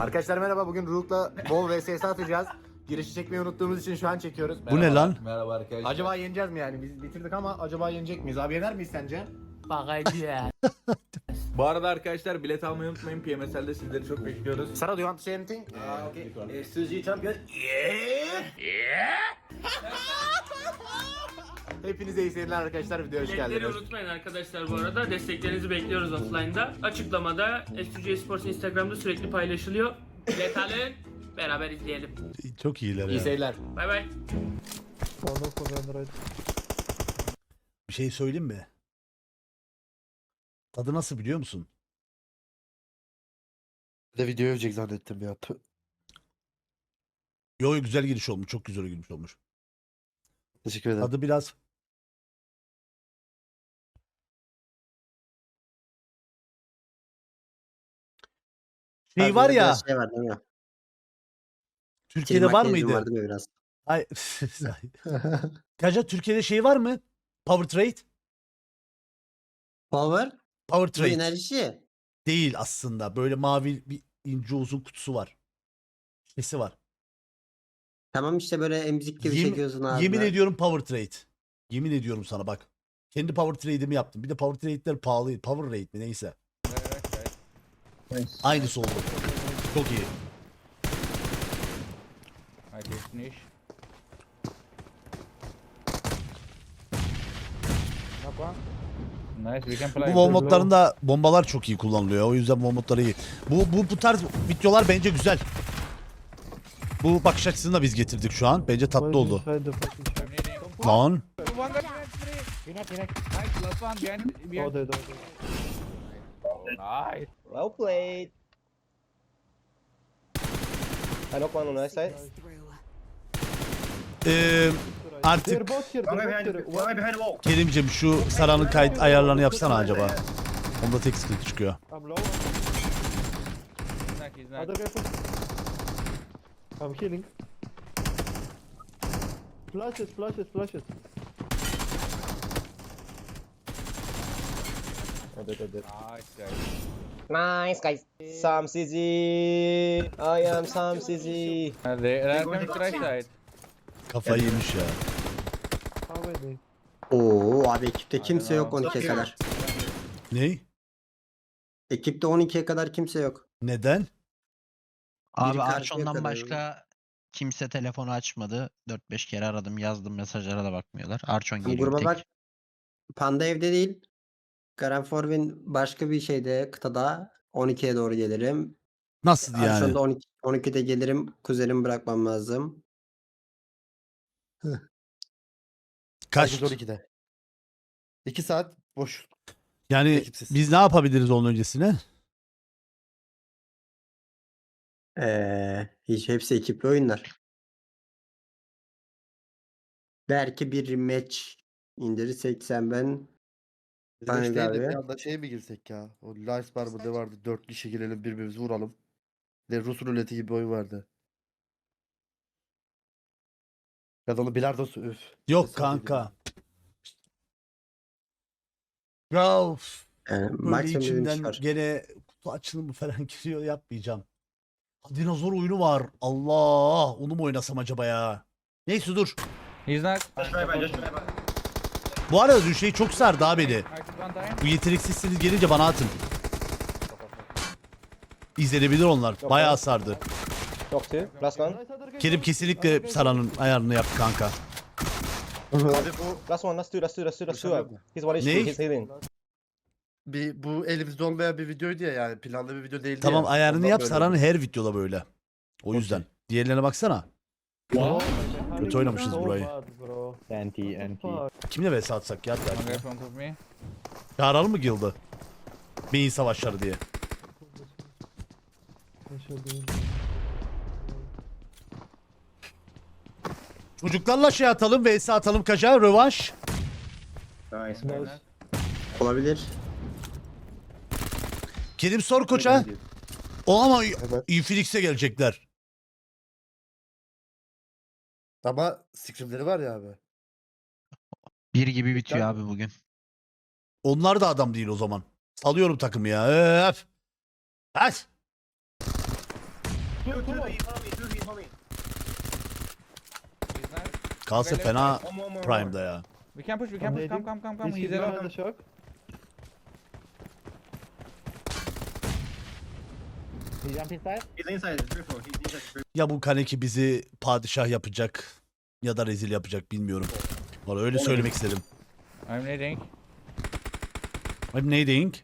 Arkadaşlar merhaba bugün Rook'la bol VSS atacağız. Girişi çekmeyi unuttuğumuz için şu an çekiyoruz. Bu ne lan? Merhaba arkadaşlar. Acaba yeneceğiz mi yani? Biz bitirdik ama acaba yenecek miyiz? Abi yener miyiz sence? Bakacağız. Bu arada arkadaşlar bilet almayı unutmayın. PMSL'de sizleri çok bekliyoruz. Sarah do you want to say anything? Uh, okay. Uh, Suzy champion. Yeah. Hepinize iyi seyirler arkadaşlar. Videoya hoş Biletleri geldiniz. unutmayın arkadaşlar bu arada. Desteklerinizi bekliyoruz offline'da. Açıklamada S2G Sports Instagram'da sürekli paylaşılıyor. Bilet alın. Beraber izleyelim. Çok iyiler İyi ya. seyirler. Bay bay. Bir şey söyleyeyim mi? Tadı nasıl biliyor musun? Bir de video övecek zannettim ya. Tüh. Yo yo, güzel giriş olmuş. Çok güzel girmiş olmuş. Teşekkür ederim. Tadı biraz şey var ya. Şey var değil mi? Türkiye'de var mıydı? Var değil mi biraz? Ay. Kaca Türkiye'de şey var mı? Power Trade? Power? Power Bu Trade. enerji. Değil aslında. Böyle mavi bir ince uzun kutusu var. Sesi var. Tamam işte böyle emzik gibi Yemin- çekiyorsun abi. Yemin ediyorum Power Trade. Yemin ediyorum sana bak. Kendi Power Trade'imi yaptım. Bir de Power Trade'ler pahalı. Power Rate mi neyse. Aynısı oldu. Çok iyi. Hadi finish. Nice, we can play. Bu bomb modlarında bombalar çok iyi kullanılıyor. O yüzden bomb modları iyi. Bu, bu, bu tarz videolar bence güzel. Bu bakış açısını da biz getirdik şu an. Bence tatlı oldu. Lan. Nice, one behind. behind. Nice. Well played. I knock one on our side. Ee, artık Kerimcim şu Sara'nın kayıt ayarlarını yapsana acaba. Onda tek sıkıntı çıkıyor. He's knock, he's knock. I'm healing. Flashes, flashes, flashes. Dead, dead. Nice, guys. Nice, guys. Sam CZ. I am Sam CZ. Uh, they are to right side. Kafayı yemiş ya. They? Oo abi ekipte kimse yok 12'ye kadar. Ney? Ekipte 12'ye kadar kimse yok. Neden? Abi Arçon'dan başka kimse telefonu açmadı. 4-5 kere aradım yazdım mesajlara da bakmıyorlar. Arçon geliyor gruba tek. bak. Panda evde değil. Garen Forvin başka bir şeyde kıtada 12'ye doğru gelirim. Nasıl Yani. yani? 12, 12'de gelirim. Kuzenimi bırakmam lazım. Kaç? Herkes 12'de. 2 saat boş. Yani ekipsiz. biz ne yapabiliriz onun öncesine? Ee, hiç hepsi ekipli oyunlar. Belki bir match indirirsek sen ben Aynen işte bir anda şey mi girsek ya? O Lice Bar mı ne vardı? 4 kişi girelim birbirimizi vuralım. Bir de Rus ruleti gibi bir oyun vardı. Ya da onu bilardosu üf. Yok Hesap kanka. Ya of, yani böyle maksimum içimden çıkar. gene kutu açılımı falan giriyor yapmayacağım. Ha, Dinozor oyunu var. Allah onu mu oynasam acaba ya? Neyse dur. He's knock. Bu arada dün şey çok sardı abi beni. Bu yeteneksizsiniz gelince bana atın. İzlenebilir onlar. Bayağı sardı. Knock two. Last one. Kerim kesinlikle Sara'nın ayarını yap kanka. Last one. Last two. Last two. Last two. Last two. He's one HP. Ne? He's healing. bir bu elimizde olmayan bir videoydu ya yani planlı bir video değildi Tamam ya. ayarını Ondan yap böyle Sara'nın oldu. her videoda böyle. O yüzden. Diğerlerine baksana. Kötü oynamışız burayı. Anti, anti. Kimle vs atsak ya? İn front of me. Çağıralım mı guild'ı? Beyin savaşları diye. Çocuklarla şey atalım, vs atalım kaça, rövanş. Olabilir. Kerim sor koça. O ama. Infinix'e gelecekler. Ama scrimleri var ya abi. Bir gibi bitiyor abi bugün. Onlar da adam değil o zaman. Salıyorum takımı ya. Öf. Hadi. Two, two more. Kalse fena prime'da ya. We can push, we can push. Come, come, come, He's hidden behind the shock. He jump inside. Ya bu Kaneki bizi padişah yapacak ya da rezil yapacak bilmiyorum. Valla öyle söylemek istedim. I'm nading. I'm nading.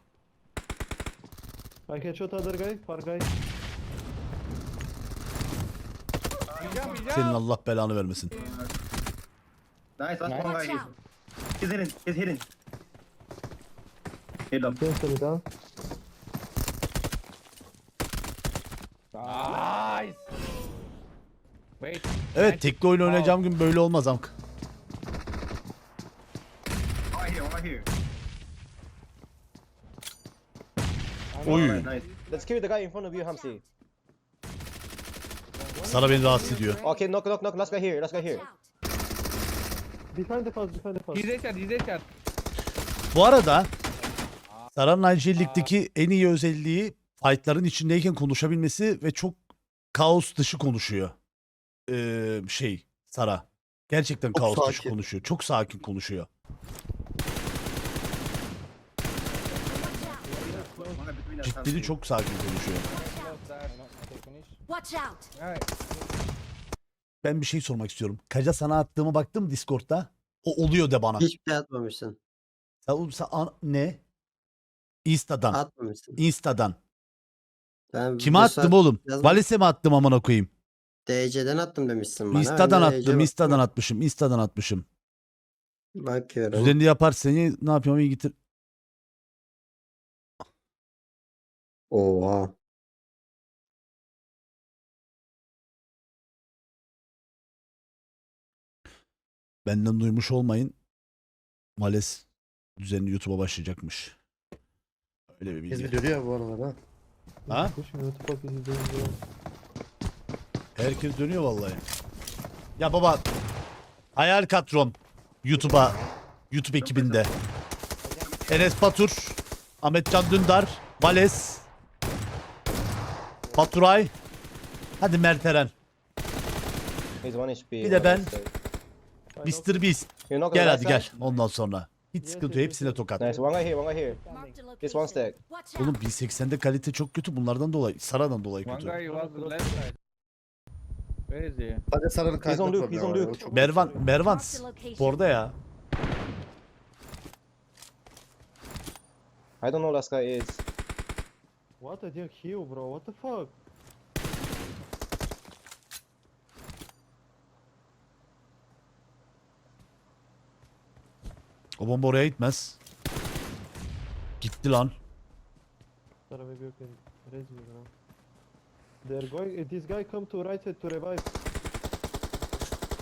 I can shoot other guy, far guy. Senin Allah belanı vermesin. Nice, Nice. one guy. He's hidden, he's hidden. Hit up. Cancel it down. Nice. Wait. Evet tekli oyun oynayacağım gün böyle olmaz amk. Right here, right here. Oy. Nice. Let's kill the guy in front of you, Hamsi. Sara beni rahatsız ediyor. Okay, knock, knock, knock. Last guy here, last guy here. Behind the fence, behind the. He's he's shot. Bu arada Sara'nın IGL Lig'deki en iyi özelliği fightların içindeyken konuşabilmesi ve çok kaos dışı konuşuyor. Ee, şey Sara. Gerçekten Çok kaos dışı sakin. konuşuyor. Çok sakin konuşuyor. Ciddili çok sakin konuşuyor. Watch out! Ben bir şey sormak istiyorum. Kaca sana attığıma baktın mı Discord'da? O oluyor de bana. Hiçbir şey atmamışsın. Sen, oğlum sen an- ne? Insta'dan. Atmamışsın. Insta'dan. Ben Kime bu attım oğlum? yazmadım. Valise mi attım amına koyayım? DC'den attım demişsin bana. Insta'dan Ben de attım, Insta'dan atmışım, Insta'dan atmışım. Bakıyorum. Düzenli yaparsan iyi, ne yapıyorum iyi getir. Oha. Benden duymuş olmayın. Males düzenli YouTube'a başlayacakmış. Öyle bir Biz bilgi. bir dönüyor bu arada. Ha? There? Herkes dönüyor vallahi. Ya baba Hayal Katron YouTube'a YouTube ekibinde. Enes Batur, Ahmet Can Dündar, Vales, Baturay, hadi Mert Eren. Bir de ben. Mr. Beast. Gel hadi gel ondan sonra. Hiç sıkıntı yok hepsine tokat. Nice, one guy here, one guy here. This one stack. Oğlum out! 1080'de kalite çok kötü bunlardan dolayı. Sara'dan dolayı One kötü. guy was the left side. Where is he? Sadece Sara'nın He's on Luke, he's on var. Luke. Çok- Mervan, Mervan sporda ya. I don't know last guy is. What I didn't heal, bro. What the fuck? O bomba oraya gitmez. Gitti lan. Sorry, maybe you can raise me now. They're going. This guy come to right side to revive.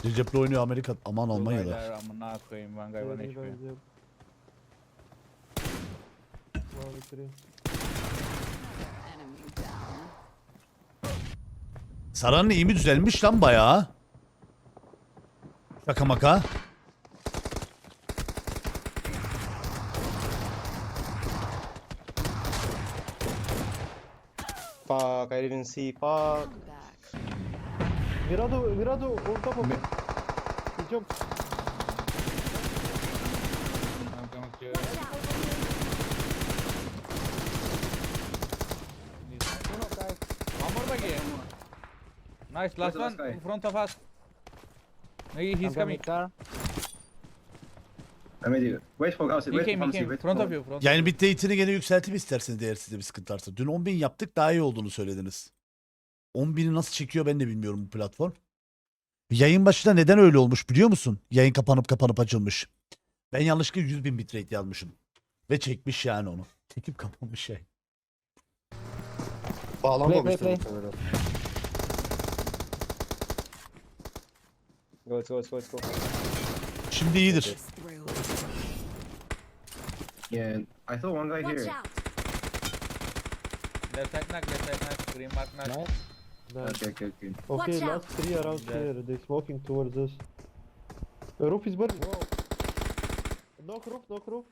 Recep'le oynuyor Amerika. Aman Almanya'da. amına koyayım. Revive. One. Enemy down. Sara'nın iyi mi düzelmiş lan bayağı? Şaka maka. Fuck, I back. Mirado, Mirado on top of me. He jumped. I'm. Watch out! One more. Nice, last one in front of us. He, he's coming. I made you. Wait for us. He Wait came, for he Hamsi. came. Wait Front for of you, front of Yani you. bit date'ini gene yükseltip isterseniz eğer sizde bir sıkıntı varsa. Dün 10.000 yaptık daha iyi olduğunu söylediniz. 10.000'i nasıl çekiyor ben de bilmiyorum bu platform. Yayın başında neden öyle olmuş biliyor musun? Yayın kapanıp kapanıp açılmış. Ben yanlışlıkla 100.000 bitrate yazmışım. Ve çekmiş yani onu. Çekip kapanmış şey. Bağlanmamıştır muhtemelen. Go, let's go, let's go, let's go. Şimdi iyidir. Yeah, I saw one guy Watch here. out! Left side knock, left side knock. Green mark knock. Nice. Okay, okay, okay. Okay, Watch last three around Yeah. here. They're smoking towards us. The roof is burning. Knock roof, knock roof.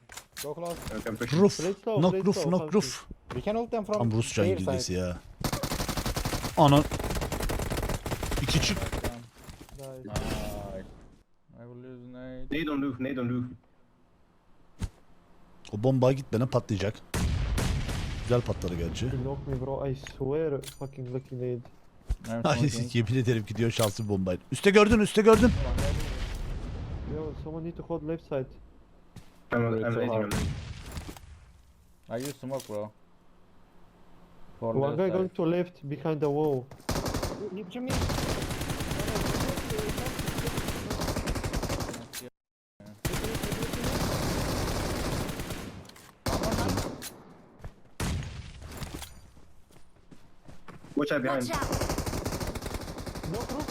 Go close. Okay, I'm pushing. Roof. Play slow, Knock play roof, slow, knock Hamsi. roof. We can ult them from Tam Rusça here İngilizcesi side. ya. Ana Küçük. Nice. Nice. I will use nade. Nade on roof, nade on roof. O bomba gitmeden patlayacak. Güzel patladı gerçi. You knocked me bro. I swear fucking lucky. I'm Ay, yemin ederim ki diyor şanslı bombaydı. Üste gördün üste gördün. Yo, someone need to hold left side. I'm, I'm. I use smoke, bro. For One guy side. going to left behind the wall. Watch out behind. No roof.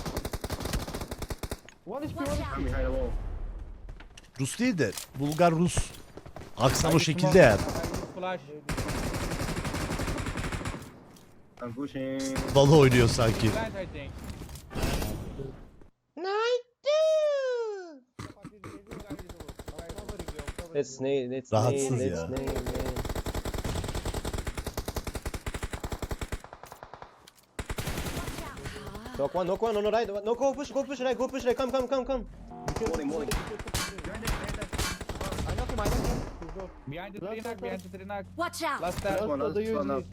One is one is I'm behind the wall. Rus değil de Bulgar Rus. Aksan o şekilde smoke. ya. I use flash. I'm pushing. Valo oynuyor sanki. Plant, I think. It's nade, it's Rahatsız nade, ya. it's nade, nade. Knock one, knock one on the right. No, go push, go push right, go push right. Come, come, come, come. Morning, morning. I knock him, I knock him. Behind the tree knock, behind the tree knock. Watch out! Last one, Last one up.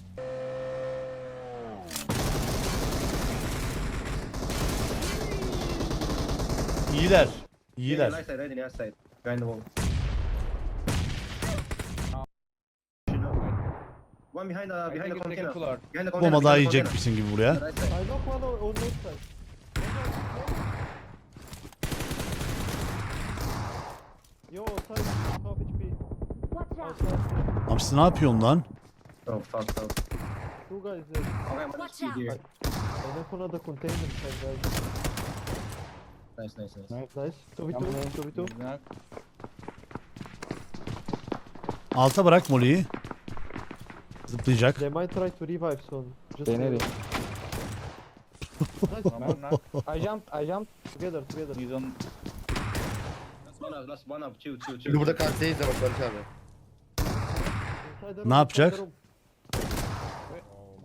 İyiler. Yeah, İyiler. nice side, right in the outside. Behind the wall. One behind the, I behind the container. Behind the container. Bomba daha yiyecekmişsin gibi buraya. Right side. I on left side. Yo, HP. Hamsi ne yapıyorsun lan? Oh, fast, fast. Two guys there. Okay, I'm gonna Watch speed out. here. I knock one of the container side guys. Nice, nice, nice. Nice. 2v2, 2v2. Knock. Alta bırak Molly'yi. Zıplayacak. They might try to revive soon. Just knock. I jumped, I jumped. Together, together. He's on. Last one up, last one up. Chill, chill, chill. Şimdi burada kaliteyiz de bak Barış abi. Inside the Ne room, yapacak? inside the room.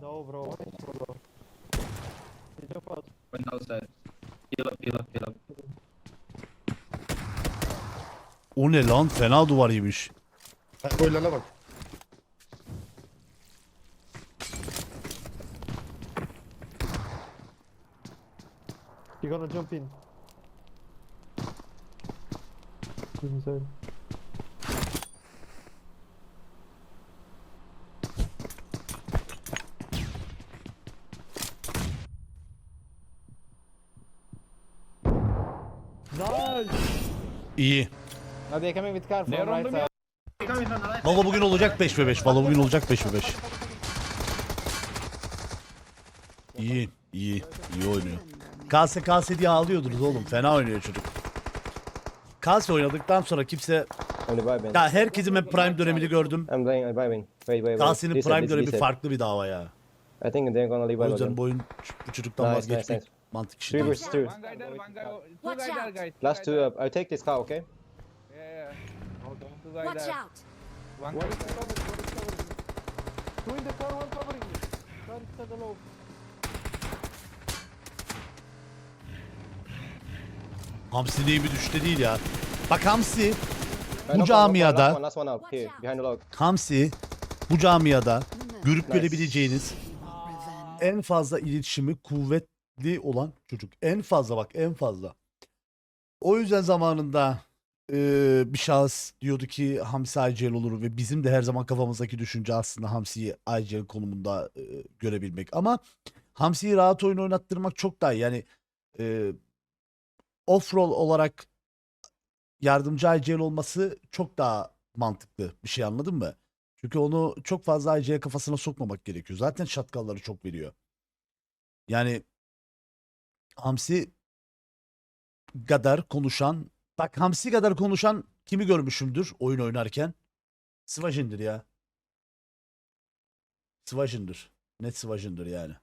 No bro. bro. He jump out. Went outside. Heal up, heal up, heal up. O ne lan? Fena duvar yemiş. Ha, Gollana bak. He gonna jump in. İnside. İyi. They coming with car from They're on right the side. Valo bugün olacak 5 ve 5. Valo bugün olacak 5 ve 5. İyi. iyi, iyi oynuyor. Kase kase diye ağlıyordunuz oğlum. Fena oynuyor çocuk. Kase oynadıktan sonra kimse... Only. Ya herkesin ben prime dönemini gördüm. I'm. Wait, wait, wait. Kase'nin Listen, prime dönemi farklı bir dava ya. I think they're gonna leave O yüzden again. bu çocuktan Nice, vazgeçmek nice, nice. mantık işi Three değil. versus two. One guy there, one guy. Two Watch guy there, out. guys. Last guy two there. up. I'll take this car, okay? Yeah, yeah. Two guy Watch there. out! One One guy is covered, one is covering. Two in the car, one covering me. Car is stand alone. Hamsi diye bir düşte değil ya. Bak Hamsi, bu camiada. Hamsi bu camiada görüp Nice. görebileceğiniz en fazla iletişimi kuvvetli olan çocuk. En fazla bak en fazla. O yüzden zamanında eee, bir şahıs diyordu ki Hamsi IGL olur ve bizim de her zaman kafamızdaki düşünce aslında Hamsi'yi IGL konumunda eee, görebilmek. Ama Hamsi'yi rahat oyun oynattırmak çok daha iyi. Yani eee off-roll olarak yardımcı IGL olması çok daha mantıklı bir şey anladın mı? Çünkü onu çok fazla IGL kafasına sokmamak gerekiyor. Zaten şatkalları çok veriyor. Yani Hamsi kadar konuşan bak Hamsi kadar konuşan kimi görmüşümdür oyun oynarken? Svajin'dir ya. Svajin'dir. Net Svajin'dir yani.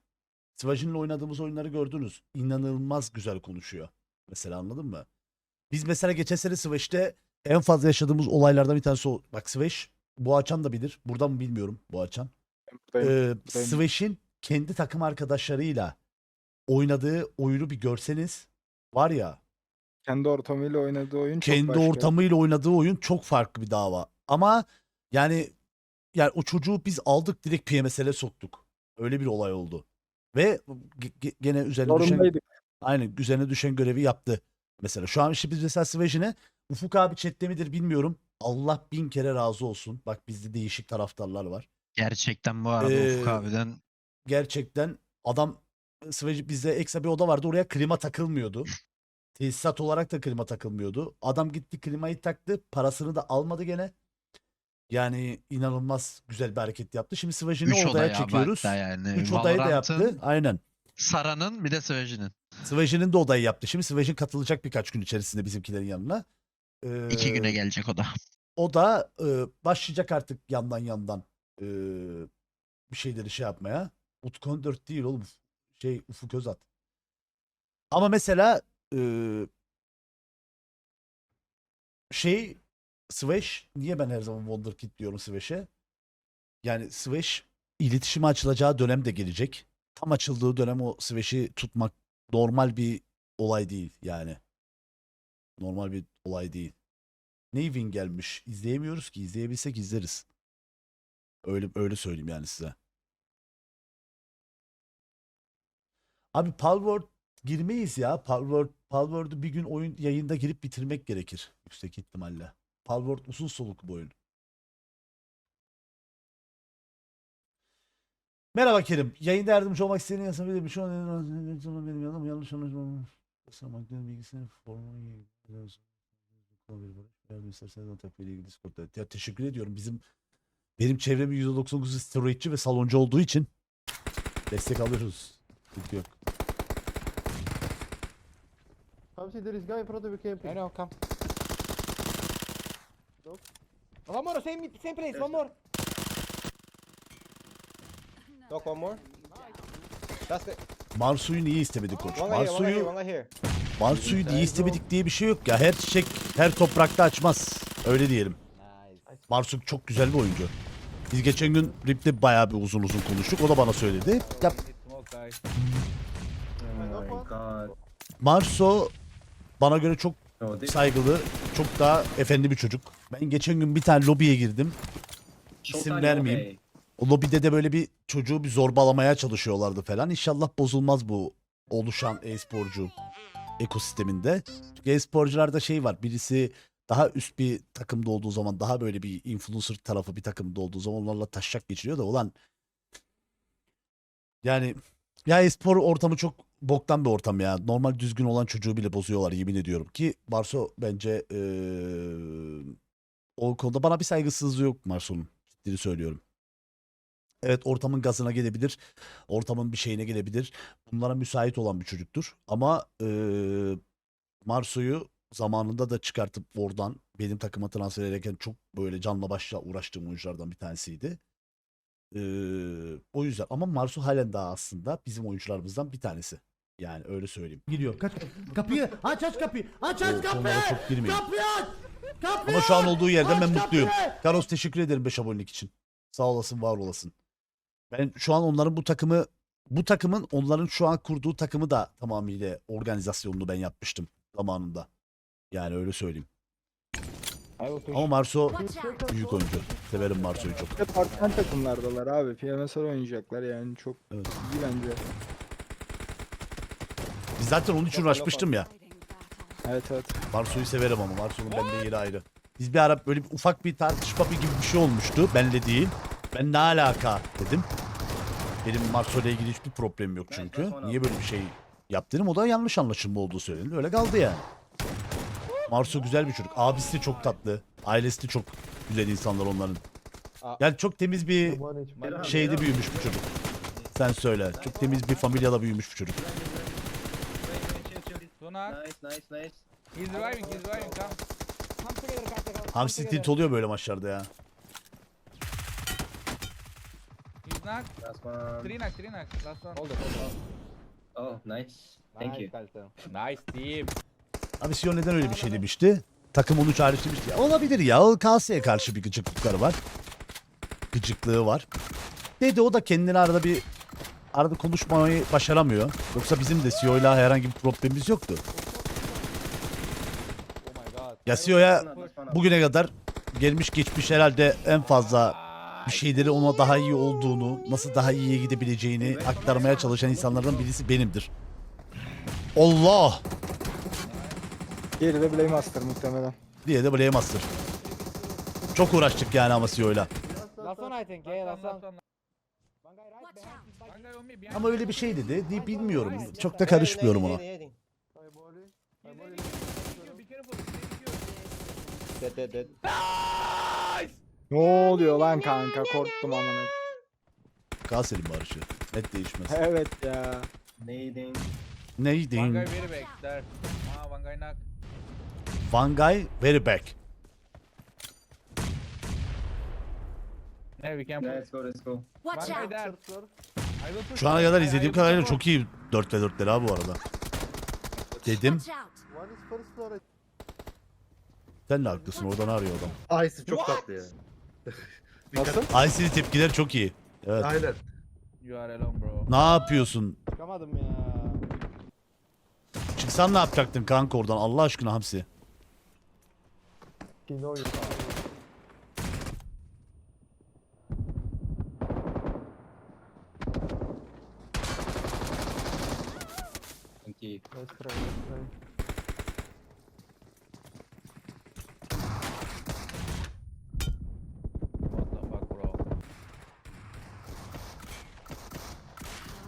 Svajin'le oynadığımız oyunları gördünüz. İnanılmaz güzel konuşuyor. Mesela anladın mı? Biz mesela geçen sene Sveş'te en fazla yaşadığımız olaylardan bir tanesi o. Bak Sveş, bu açan da bilir. Buradan mı bilmiyorum bu açan. Ee, Sveş'in kendi takım arkadaşlarıyla oynadığı oyunu bir görseniz var ya Kendi ortamıyla oynadığı oyun kendi ortamıyla oynadığı oyun çok farklı bir dava. Ama yani yani o çocuğu biz aldık direkt PMSL'e soktuk. Öyle bir olay oldu. Ve ge- ge- gene üzerine düşen aynen üzerine düşen görevi yaptı. Mesela şu an işte biz mesela Svejin'e Ufuk abi chatte midir bilmiyorum. Allah bin kere razı olsun. Bak bizde değişik taraftarlar var. Gerçekten bu arada Ee, Ufuk abiden Gerçekten adam Svej bizde ekstra bir oda vardı. Oraya klima takılmıyordu. Tesisat olarak da klima takılmıyordu. Adam gitti klimayı taktı. Parasını da almadı gene. Yani inanılmaz güzel bir hareket yaptı. Şimdi Svejin'i 3 odaya odaya çekiyoruz. yani. 3 odayı da yaptı. Aynen. Sara'nın bir de Sövejin'in. Svejin'in de odayı yaptı. Şimdi Svejin katılacak birkaç gün içerisinde bizimkilerin yanına. Ee, 2 güne gelecek o da. O da e, başlayacak artık yandan yandan e, bir şeyleri şey yapmaya. Utku 4 değil oğlum. Şey Ufuk Özat. Ama mesela e, şey Sveş niye ben her zaman Wonderkid diyorum Sveş'e? Yani Sveş iletişime açılacağı dönem de gelecek. Tam açıldığı dönem o Sveş'i tutmak normal bir olay değil yani. Normal bir olay değil. Nevin gelmiş. İzleyemiyoruz ki. İzleyebilsek izleriz. Öyle öyle söyleyeyim yani size. Abi Palworld girmeyiz ya. Palworld Palworld'u bir gün oyun yayında girip bitirmek gerekir yüksek ihtimalle. Palworld uzun soluklu bir oyun. Merhaba Kerim. Yayında yardımcı olmak istediğin yasa bir şey benim yanım yanlış anlaşılma. Basamakların bilgisini formu Yardım isterseniz Antakya ile ilgili Discord'da. Ya teşekkür ediyorum. Bizim benim çevremi %99'u steroidçi ve saloncu olduğu için destek alıyoruz. Sıkıntı yok. Come see there is guy in front of you camping. I know, come. One more, same, same place, one more. Knock one more. That's the Marsu'yu niye istemedik koç? one guy here, one guy here, Marsu'yu one guy here. Marsu'yu niye istemedik diye bir şey yok ya. Her çiçek her toprakta açmaz. Öyle diyelim. Marsu çok güzel bir oyuncu. Biz geçen gün Rip'te bayağı bir uzun uzun konuştuk. O da bana söyledi. Ya Marso bana göre çok saygılı, çok daha efendi bir çocuk. Ben geçen gün bir tane lobiye girdim. İsim vermeyeyim. O lobide de böyle bir çocuğu bir zorbalamaya çalışıyorlardı falan. İnşallah bozulmaz bu oluşan e-sporcu ekosisteminde. Çünkü e-sporcularda şey var. Birisi daha üst bir takımda olduğu zaman daha böyle bir influencer tarafı bir takımda olduğu zaman onlarla taşak geçiriyor da ulan yani ya e-spor ortamı çok boktan bir ortam ya. Normal düzgün olan çocuğu bile bozuyorlar yemin ediyorum ki Barso bence eee, o konuda bana bir saygısızlığı yok Marso'nun. Ciddi söylüyorum. Evet ortamın gazına gelebilir. Ortamın bir şeyine gelebilir. Bunlara müsait olan bir çocuktur. Ama eee Marso'yu zamanında da çıkartıp oradan benim takıma transfer ederken çok böyle canla başla uğraştığım oyunculardan bir tanesiydi. Eee, o yüzden ama Marsu halen daha aslında bizim oyuncularımızdan bir tanesi. Yani öyle söyleyeyim. Gidiyor. Kaç kapıyı aç aç kapıyı. Aç aç kapıyı. Çok girmeyin. Kapıyı aç. Kapıyı Ama şu an olduğu yerden ben mutluyum. Carlos teşekkür ederim 5 abonelik için. Sağ olasın, var olasın. Ben şu an onların bu takımı bu takımın onların şu an kurduğu takımı da tamamıyla organizasyonunu ben yapmıştım zamanında. Yani öyle söyleyeyim. Ama Marso büyük oyuncu. Severim Marso'yu çok. Hep takımlardalar abi. PMSL oynayacaklar yani çok Evet. iyi bence. Biz zaten onun için uğraşmıştım ya. Evet evet. Marsu'yu severim ama Marsu'nun bende yeri ayrı. Biz bir ara böyle bir ufak bir tartışma bir gibi bir şey olmuştu. Benle değil. Ben ne alaka dedim. Benim Marsu ile ilgili hiçbir problemim yok çünkü. Niye böyle bir şey yap dedim. O da yanlış anlaşılma olduğu söylendi. Öyle kaldı yani. Marsu güzel bir çocuk. Abisi de çok tatlı. Ailesi de çok güzel insanlar onların. Yani çok temiz bir şeyde büyümüş bu çocuk. Sen söyle. Çok temiz bir familyada büyümüş bu çocuk. Nice, nice, nice. He's driving, he's driving, come. Come together, come together. Hamsi tilt oluyor böyle maçlarda ya. He's knocked. Last one. Three knock, three knock. Last one. Hold it, hold it. Oh, nice. Thank you. Nice team. Abi Sion neden öyle bir şey demişti? Takım 13 hariç demişti. Ya olabilir ya. O Kasi'ye karşı bir gıcıklıkları var. Gıcıklığı var. Dedi o da kendini arada bir arada konuşmayı başaramıyor. Yoksa bizim de CEO'yla herhangi bir problemimiz yoktu. Ya CEO'ya bugüne kadar gelmiş geçmiş herhalde en fazla bir şeyleri ona daha iyi olduğunu, nasıl daha iyiye gidebileceğini aktarmaya çalışan insanlardan birisi benimdir. Allah! Geride Blame Master muhtemelen. diye de Blame Master. Çok uğraştık yani ama CEO'yla. Last one I think, yeah, last one. Ama öyle bir şey dedi. Deyip bilmiyorum. Çok da karışmıyorum ona. Dead dead dead. Ne oluyor lan kanka korktum amına. Kalselim barışı. Net değişmez. Evet ya. Guy Neydin? very back there. One guy knock. One guy very back. Yeah, we can go let's go. Guy there. I will push Şu ana kadar I izlediğim will kadarıyla push çok iyi 4 ve 4'ler abi bu arada. Dedim. First floor. Sen de haklısın oradan arıyor adam. Aysi çok tatlı ya. Nasıl? IC'li tepkiler çok iyi. Evet. Aynen. You are alone bro. Ne yapıyorsun? Çıkamadım ya. Çıksan ne yapacaktın kanka oradan Allah aşkına Hamsi? Oyun. Thank you. Nice try, nice try. What the fuck bro?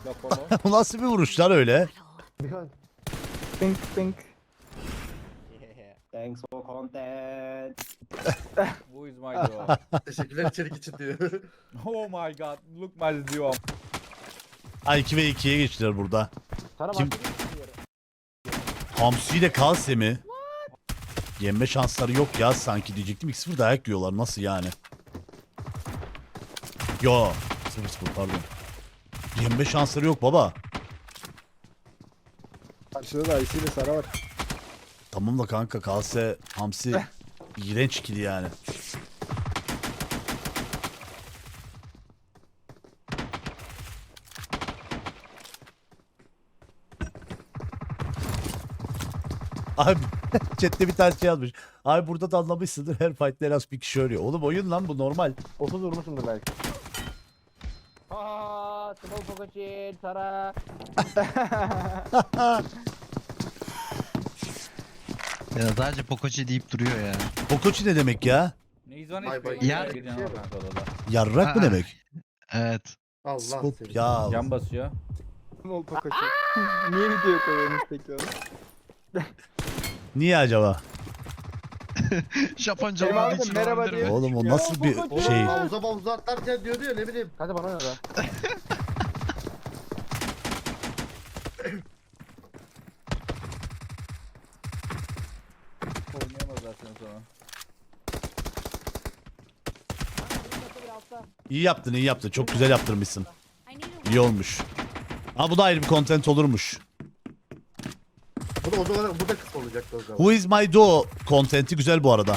Knock one more. Bu nasıl bir vuruşlar öyle? Behind. Pink pink. yeah. Thanks for content. Who is my bro? Teşekkürler içerik için diyor. oh my god, look my duo. Ay 2 ve 2'ye geçtiler burada. Sana Kim- yere. Hamsi ile Kalse mi? Yenme şansları yok ya sanki diyecektim. 2-0 dayak yiyorlar nasıl yani? Yo 0-0 pardon. Yenme şansları yok baba. Karşıda da IC ile Sara var. Tamam da kanka Kalse Hamsi iğrenç ikili yani. Abi chatte bir tane şey yazmış. Abi burada da anlamışsındır her fight'te en az bir kişi ölüyor. Oğlum oyun lan bu normal. 30 vurmuşumdur belki. Pokochin, Sara. Ya sadece Pokochi deyip duruyor ya. Pokochi ne demek ya? HP. bay- kanka odada. Yarrak mı Aa. demek? Evet. Allah Skop seni. ya. Can basıyor. Ol Pokoçi. Niye video koyuyorsunuz peki onu? Niye acaba? Japonca Benim olmadığı abi de için merhaba diyor. Oğlum o Ya, nasıl bir Pokochi. şey? Havuza havuza atlarken diyordu ya ne bileyim. Hadi bana oyna. Oynayamaz zaten sonra. İyi yaptın iyi yaptın. Çok güzel yaptırmışsın. İyi olmuş. Ha bu da ayrı bir content olurmuş. Bu da o zaman bu da kısa olacaktı o zaman. Who is my do contenti güzel bu arada.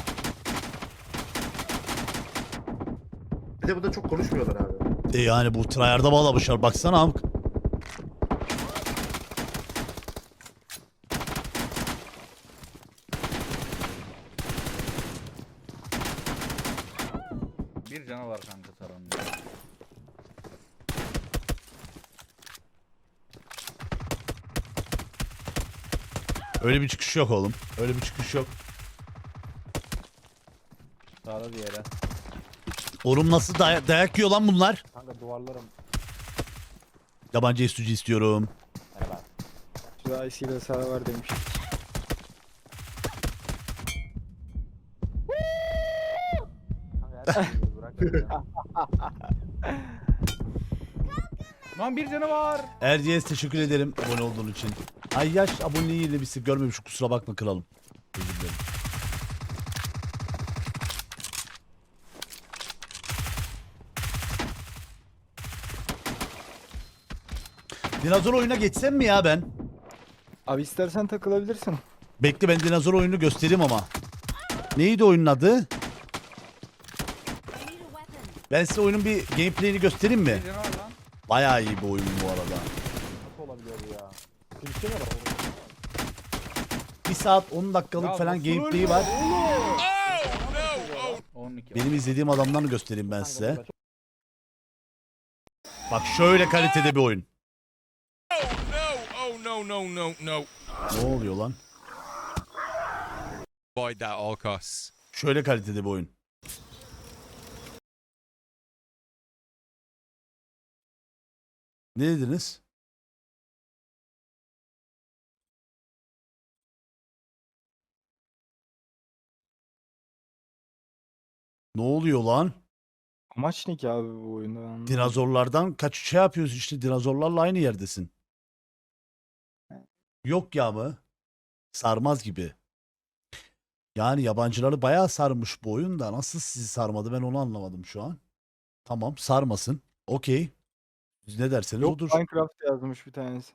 Bir de burada çok konuşmuyorlar abi. E yani bu tryhard'a bağlamışlar baksana amk. Bir canavar kanka Saran'ın. Öyle bir çıkış yok oğlum. Öyle bir çıkış yok. Sağda bir yere. Oğlum nasıl day- dayak yiyor lan bunlar? Kanka duvarlarım. Yabancı estücü istiyorum. Şurada IC ile Sara var demiş. Lan bir canavar. Erciyes teşekkür ederim abone olduğun için. Ay yaş aboneliğiyle bir görmemiş kusura bakma kralım. Özür dilerim. Dinozor oyuna geçsem mi ya ben? Abi istersen takılabilirsin. Bekle ben dinozor oyunu göstereyim ama. Neydi oyunun adı? Ben size oyunun bir gameplay'ini göstereyim mi? Bayağı iyi bir oyun bu arada. Nasıl olabiliyor bu ya? Var orada. 1 saat 10 dakikalık falan nasıl gameplay ölmüyor var. oğlum? 12. Benim izlediğim adamlarını göstereyim ben size. Bak şöyle kalitede bir oyun. Ne oluyor lan? Avoid that all costs. Şöyle kalitede bir oyun. Ne dediniz? Ne oluyor lan? Amaç ne ki abi bu oyunda? Ben anlamadım. Dinozorlardan kaç şey yapıyoruz işte dinozorlarla aynı yerdesin. Yok ya mı? Sarmaz gibi. Yani yabancıları bayağı sarmış bu oyun da nasıl sizi sarmadı ben onu anlamadım şu an. Tamam sarmasın. Okey. Ne derseniz Yok odur. Minecraft yazmış bir tanesi.